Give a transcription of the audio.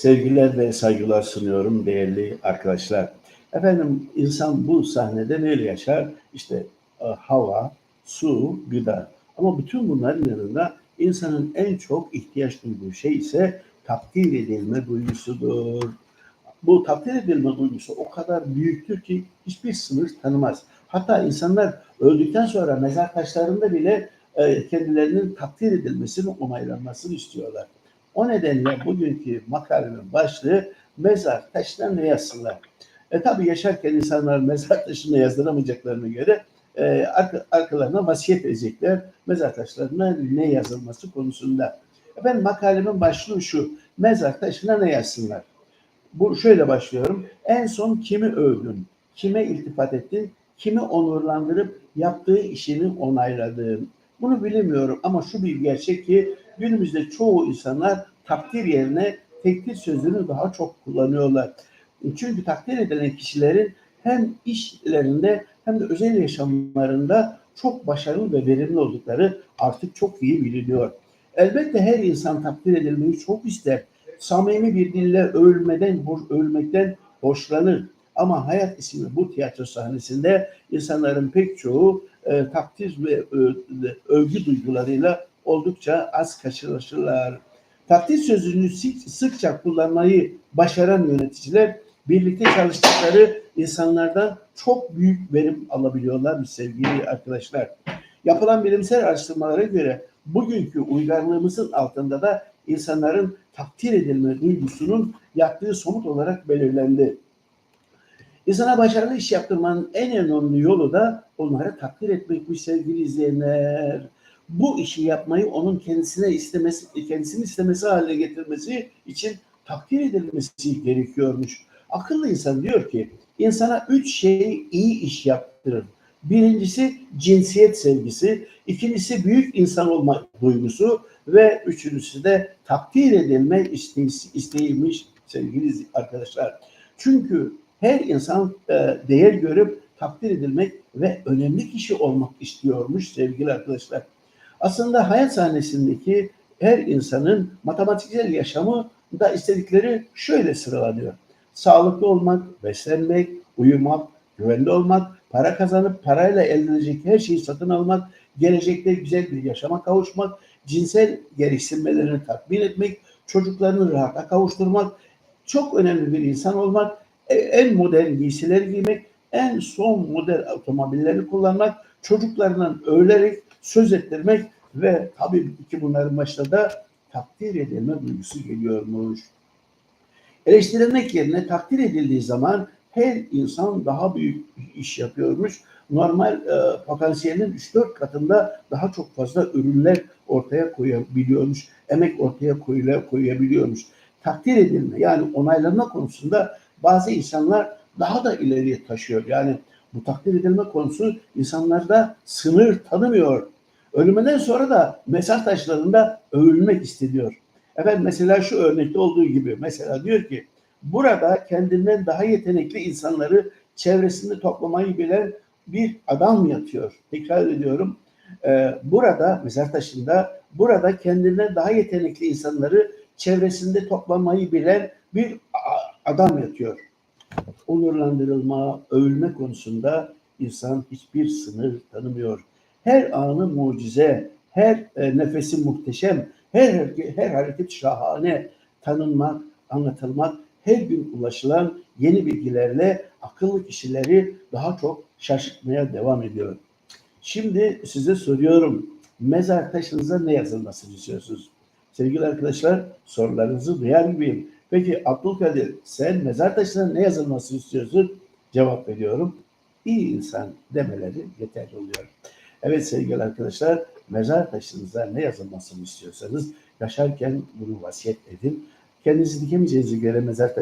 Sevgiler ve saygılar sunuyorum değerli arkadaşlar. Efendim insan bu sahnede neyle yaşar? İşte e, hava, su, gıda. Ama bütün bunların yanında insanın en çok ihtiyaç duyduğu şey ise takdir edilme duygusudur. Bu takdir edilme duygusu o kadar büyüktür ki hiçbir sınır tanımaz. Hatta insanlar öldükten sonra mezar taşlarında bile e, kendilerinin takdir edilmesini, onaylanmasını istiyorlar. O nedenle bugünkü makalenin başlığı mezar ne yazsınlar? E tabi yaşarken insanlar mezar taşına yazdıramayacaklarına göre e, arka, arkalarına vasiyet edecekler. Mezar taşlarına ne yazılması konusunda. Ben makalemin başlığı şu. Mezar taşına ne yazsınlar? Bu şöyle başlıyorum. En son kimi övdün? Kime iltifat ettin? Kimi onurlandırıp yaptığı işini onayladın? Bunu bilemiyorum ama şu bir gerçek ki günümüzde çoğu insanlar takdir yerine tekdir sözünü daha çok kullanıyorlar. Çünkü takdir edilen kişilerin hem işlerinde hem de özel yaşamlarında çok başarılı ve verimli oldukları artık çok iyi biliniyor. Elbette her insan takdir edilmeyi çok ister. Samimi bir dille övülmeden, övülmekten hoşlanır. Ama hayat isimli bu tiyatro sahnesinde insanların pek çoğu e, takdir ve e, övgü duygularıyla oldukça az karşılaşırlar. Takdir sözünü sık, sıkça kullanmayı başaran yöneticiler birlikte çalıştıkları insanlardan çok büyük verim alabiliyorlar sevgili arkadaşlar. Yapılan bilimsel araştırmalara göre bugünkü uygarlığımızın altında da insanların takdir edilme duygusunun yattığı somut olarak belirlendi. İnsana başarılı iş yaptırmanın en önemli yolu da onları takdir etmekmiş sevgili izleyenler. Bu işi yapmayı onun kendisine istemesi, kendisini istemesi haline getirmesi için takdir edilmesi gerekiyormuş. Akıllı insan diyor ki insana üç şey iyi iş yaptırır. Birincisi cinsiyet sevgisi, ikincisi büyük insan olma duygusu ve üçüncüsü de takdir edilme isteğiymiş sevgili arkadaşlar. Çünkü her insan e, değer görüp takdir edilmek ve önemli kişi olmak istiyormuş sevgili arkadaşlar. Aslında hayat sahnesindeki her insanın matematiksel yaşamı da istedikleri şöyle sıralanıyor. Sağlıklı olmak, beslenmek, uyumak, güvende olmak, para kazanıp parayla elde edecek her şeyi satın almak, gelecekte güzel bir yaşama kavuşmak, cinsel gereksinmelerini tatmin etmek, çocuklarını rahata kavuşturmak, çok önemli bir insan olmak, e, en modern giysileri giymek, en son model otomobilleri kullanmak, çocuklarından ölerek söz ettirmek ve tabii ki bunların başında da takdir edilme duygusu geliyormuş. Eleştirilmek yerine takdir edildiği zaman her insan daha büyük iş yapıyormuş. Normal e, potansiyelin 3-4 katında daha çok fazla ürünler ortaya koyabiliyormuş. Emek ortaya koyabiliyormuş. Takdir edilme yani onaylanma konusunda bazı insanlar daha da ileriye taşıyor. Yani bu takdir edilme konusu insanlarda sınır tanımıyor. Ölümünden sonra da mezar taşlarında övülmek isteniyor. Efendim mesela şu örnekte olduğu gibi mesela diyor ki burada kendinden daha yetenekli insanları çevresinde toplamayı bilen bir adam yatıyor. Tekrar ediyorum. Ee, burada mezar taşında burada kendinden daha yetenekli insanları çevresinde toplamayı bilen bir adam yatıyor. Onurlandırılma, övülme konusunda insan hiçbir sınır tanımıyor. Her anı mucize, her e, nefesi muhteşem, her, her hareket şahane tanınmak, anlatılmak, her gün ulaşılan yeni bilgilerle akıllı kişileri daha çok şaşırtmaya devam ediyor. Şimdi size soruyorum. Mezar taşınıza ne yazılmasını istiyorsunuz? Sevgili arkadaşlar sorularınızı duyar gibiyim. Peki Abdülkadir sen mezar taşına ne yazılmasını istiyorsun? Cevap veriyorum. İyi insan demeleri yeterli oluyor. Evet sevgili arkadaşlar mezar taşınıza ne yazılmasını istiyorsanız yaşarken bunu vasiyet edin. Kendinizi dikemeyeceğinize göre mezar taşı